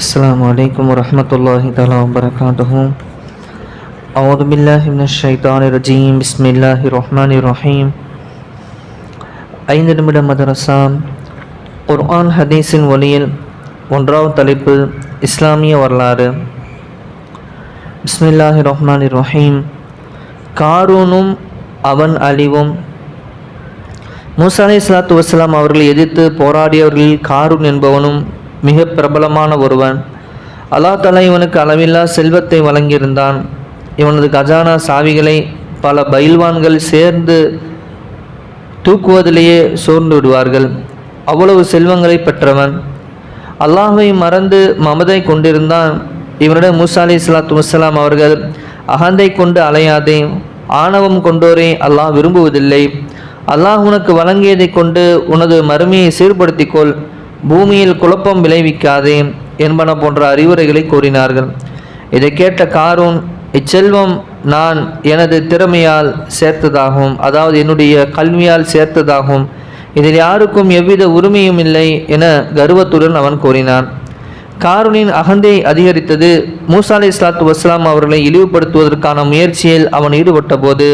السلام عليكم ورحمة الله تعالى وبركاته أعوذ بالله من الشيطان الرجيم بسم الله الرحمن الرحيم ஐந்து நிமிட மதரசா குர்ஆன் ஹதீஸின் ஒளியில் ஒன்றாவது தலைப்பு இஸ்லாமிய வரலாறு பிஸ்மில்லாஹி ரஹ்மான் ரஹீம் காரூனும் அவன் அழிவும் மூசா சலாத்து வசலாம் அவர்களை எதிர்த்து போராடியவர்களில் காரூன் என்பவனும் மிக பிரபலமான ஒருவன். அல்லாஹ் தலா இவனுக்கு அளவில்லா செல்வத்தை வழங்கியிருந்தான். இவனது கஜானா சாவிகளை பல பயில்வான்கள் சேர்ந்து தூக்குவதிலேயே சோர்ந்து விடுவார்கள். அவ்வளவு செல்வங்களை பெற்றவன். அல்லாஹை மறந்து மமதை கொண்டிருந்தான். இவனிடம் மூசா அலி சலாத்து வசலாம் அவர்கள் அகந்தை கொண்டு அலையாதே ஆணவம் கொண்டோரே அல்லாஹ் விரும்புவதில்லை. அல்லாஹ் உனக்கு வழங்கியதை கொண்டு உனது மறுமையை சீர்படுத்திக்கொள் பூமியில் குழப்பம் விளைவிக்காதே என்பன போன்ற அறிவுரைகளை கூறினார்கள். இதை கேட்ட காரூன் இச்செல்வம் நான் எனது திறமையால் சேர்த்ததாகும் அதாவது என்னுடைய கல்வியால் சேர்த்ததாகும். இதில் யாருக்கும் எவ்வித உரிமையும் இல்லை என கர்வத்துடன் அவன் கூறினான். காரூனின் அகந்தை அதிகரித்தது மூசா அலி இஸ்லாத்து வஸ்லாம் அவர்களை இழிவுபடுத்துவதற்கான முயற்சியில் அவன் ஈடுபட்ட போது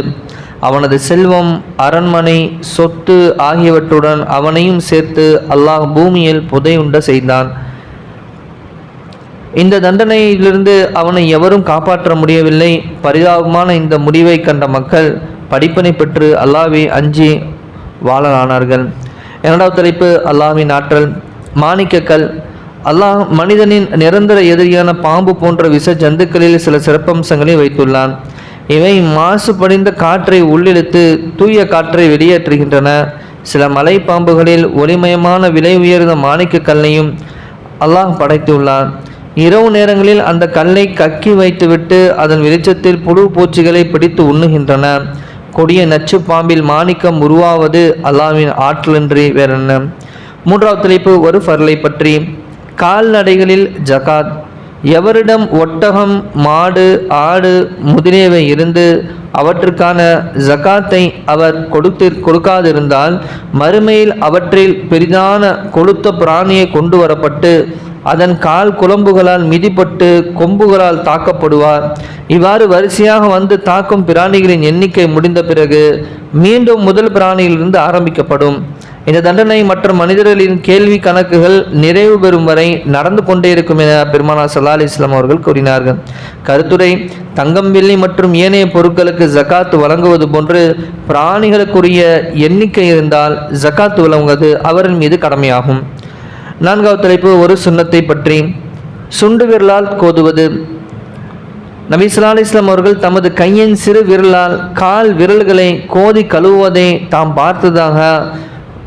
அவனது செல்வம் அரண்மனை சொத்து ஆகியவற்றுடன் அவனையும் சேர்த்து அல்லாஹ் பூமியில் புதையுண்ட செய்தான். இந்த தண்டனையிலிருந்து அவனை எவரும் காப்பாற்ற முடியவில்லை. பரிதாபமான இந்த முடிவை கண்ட மக்கள் படிப்பினை பெற்று அல்லாவை அஞ்சி வாழலானார்கள். இரண்டாவது தலைப்பு அல்லாவின் ஆற்றல். மாணிக்கக்கல். அல்லாஹ் மனிதனின் நிரந்தர எதிரியான பாம்பு போன்ற விஷ ஜந்துக்களில் சில சிறப்பம்சங்களை வைத்துள்ளான். இவை மாசுபடிந்த காற்றை உள்ளிழுத்து தூய காற்றை வெளியேற்றுகின்றன. சில மலை பாம்புகளில் ஒளிமயமான விலை உயர்ந்த மாணிக்க கல்லையும் அல்லாஹ் படைத்துள்ளான். இரவு நேரங்களில் அந்த கல்லை கக்கி வைத்துவிட்டு அதன் வெளிச்சத்தில் புழு பூச்சிகளை பிடித்து உண்ணுகின்றன. கொடிய நச்சு பாம்பில் மாணிக்கம் உருவாவது அல்லாவின் ஆற்றலின்றி வேறென்ன. மூன்றாவது தலைப்பு ஒரு ஃபர்லை பற்றி. கால்நடைகளில் ஜகாத் எவரிடம் ஒட்டகம் மாடு ஆடு முதலியவை இருந்து அவற்றுக்கான ஜகாத்தை அவர் கொடுத்து கொடுக்காதிருந்தால் மறுமையில் அவற்றில் பெரிதான கொளுத்த பிராணியை கொண்டு வரப்பட்டு அதன் கால் குழம்புகளால் மிதிப்பட்டு கொம்புகளால் தாக்கப்படுவார். இவ்வாறு வரிசையாக வந்து தாக்கும் பிராணிகளின் எண்ணிக்கை முடிந்த பிறகு மீண்டும் முதல் பிராணியிலிருந்து ஆரம்பிக்கப்படும். இந்த தண்டனை மற்ற மனிதர்களின் கேள்வி கணக்குகள் நிறைவு பெறும் வரை நடந்து கொண்டே இருக்கும் என பெருமானா சல்லா அலி இஸ்லாம் அவர்கள் கூறினார்கள். கருத்துரை தங்கம் வெள்ளி மற்றும் ஏனைய பொருட்களுக்கு ஜக்காத்து வழங்குவது போன்று பிராணிகளுக்குரிய எண்ணிக்கை இருந்தால் ஜக்காத்து வழங்குவது அவரின் மீது கடமையாகும். நான்காவது தலைப்பு ஒரு சுண்ணத்தை பற்றி. சுண்டு விரலால் கோதுவது. நபி ஸல்லல்லாஹு இஸ்லாம் அவர்கள் தமது கையின் சிறு விரலால் கால் விரல்களை கோதி கழுவுவதை தாம் பார்த்ததாக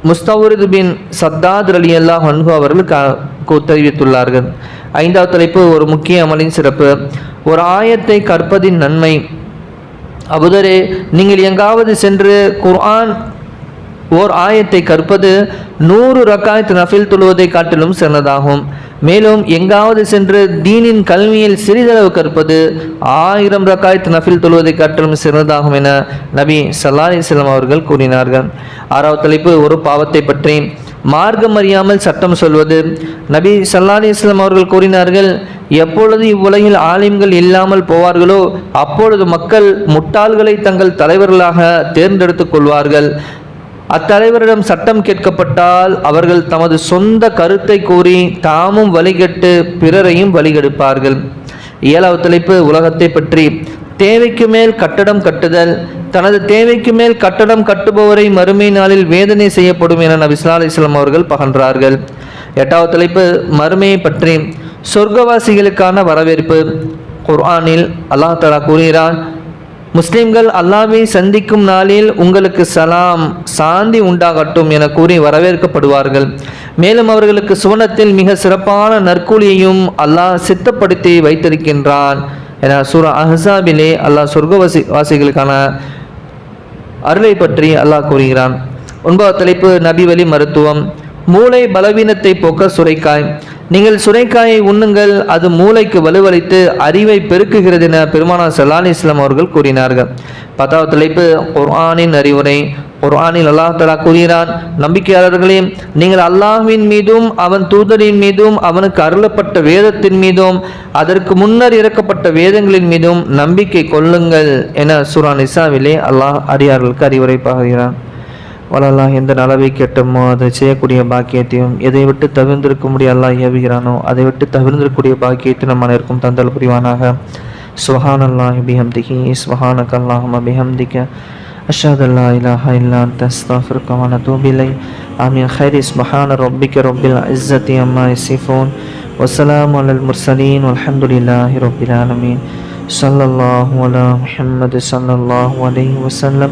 முஸ்தவரிது பின் சத்தாத் அலி அல்லாஹ் அன்ஹு அவர்கள் க தெரிவித்துள்ளார்கள். ஐந்தாவது தலைப்பு ஒரு முக்கிய அமலின் சிறப்பு. ஒரு ஆயத்தை கற்பதின் நன்மை. அபுதரே நீங்கள் எங்காவது சென்று குர்ஆன் ஓர் ஆயத்தை கற்பது நூறு ரக்காயத் நஃபில் தொழுவதை காட்டிலும் சிறந்ததாகும். மேலும் எங்காவது சென்று தீனின் கல்வியில் சிறிதளவு கற்பது ஆயிரம் ரக்காயத் நஃபில் தொழுவதை காட்டிலும் சிறந்ததாகும் என நபி சல்லாலி அலிஸ்லாம் அவர்கள் கூறினார்கள். ஆறாவது தலைப்பு ஒரு பாவத்தை பற்றி மார்க்கம் அறியாமல் சட்டம் சொல்வது. நபி சல்லாலி இஸ்லாம் அவர்கள் கூறினார்கள் எப்பொழுது இவ்வுலகில் ஆலிம்கள் இல்லாமல் போவார்களோ அப்பொழுது மக்கள் முட்டாள்களை தங்கள் தலைவர்களாக தேர்ந்தெடுத்துக் கொள்வார்கள். அத்தலைவரிடம் சட்டம் கேட்கப்பட்டால் அவர்கள் தமது சொந்த கருத்தை கூறி தாமும் வழிகட்டு பிறரையும் வழிகெடுப்பார்கள். ஏழாவது தலைப்பு உலகத்தை பற்றி. தேவைக்கு மேல் கட்டடம் கட்டுதல். தனது தேவைக்கு மேல் கட்டடம் கட்டுபவரை மறுமை நாளில் வேதனை செய்யப்படும் என நபி ஸல்லல்லாஹு அவர்கள் பகன்றார்கள். எட்டாவது தலைப்பு மறுமையை பற்றி. சொர்க்கவாசிகளுக்கான வரவேற்பு. குர்ஆனில் அல்லாஹ் தலா கூறுகிறான் முஸ்லிம்கள் அல்லாவை சந்திக்கும் நாளில் உங்களுக்கு சலாம் சாந்தி உண்டாகட்டும் என கூறி வரவேற்கப்படுவார்கள். மேலும் அவர்களுக்கு சுவனத்தில் மிக சிறப்பான நற்கூலியையும் அல்லாஹ் சித்தப்படுத்தி வைத்திருக்கின்றான் என சூரா அஹசாபிலே அல்லாஹ் சொர்க்கவாசி வாசிகளுக்கான அருளை பற்றி அல்லாஹ் கூறுகிறான். ஒன்பது தலைப்பு நபிவழி மருத்துவம். மூளை பலவீனத்தை போக்க சுரைக்காய். நீங்கள் சுரைக்காயை உண்ணுங்கள் அது மூளைக்கு வலுவளித்து அறிவை பெருக்குகிறது என பெருமானார் சல்லான் இஸ்லாம் அவர்கள் கூறினார்கள். பத்தாவது தலைப்பு குர்ஆனின் அறிவுரை. குர்ஆனில் அல்லாஹ் தலா கூறுகிறான் நம்பிக்கையாளர்களே நீங்கள் அல்லாஹ்வின் மீதும் அவன் தூதரின் மீதும் அவனுக்கு அருளப்பட்ட வேதத்தின் மீதும் அதற்கு முன்னர் இறக்கப்பட்ட வேதங்களின் மீதும் நம்பிக்கை கொள்ளுங்கள் என சூரா இசாவிலே அல்லாஹ் அடியார்களுக்கு அறிவுரை பகர்கிறான் வளலாம் எந்த நலவை கேட்டோமோ அதை செய்யக்கூடிய பாக்கியத்தையும் எதை விட்டு தவிர்ந்திருக்கும்படி அல்லாஹ் ஏவுகிறானோ அதை விட்டு தவிர்ந்திருக்கக்கூடிய பாக்கியத்தை நம்ம அனைவருக்கும் தந்தல் புரிவானாக சுஹான் அல்லாஹ் பிஹம்திகி சுஹானக் அல்லாஹும பிஹம்திக أشهد أن لا إله إلا أنت أستغفرك ونتوب إليك آمين خير سبحان ربك رب العزة عما يصفون وسلام على المرسلين والحمد لله رب العالمين صلى الله على محمد صلى الله عليه وسلم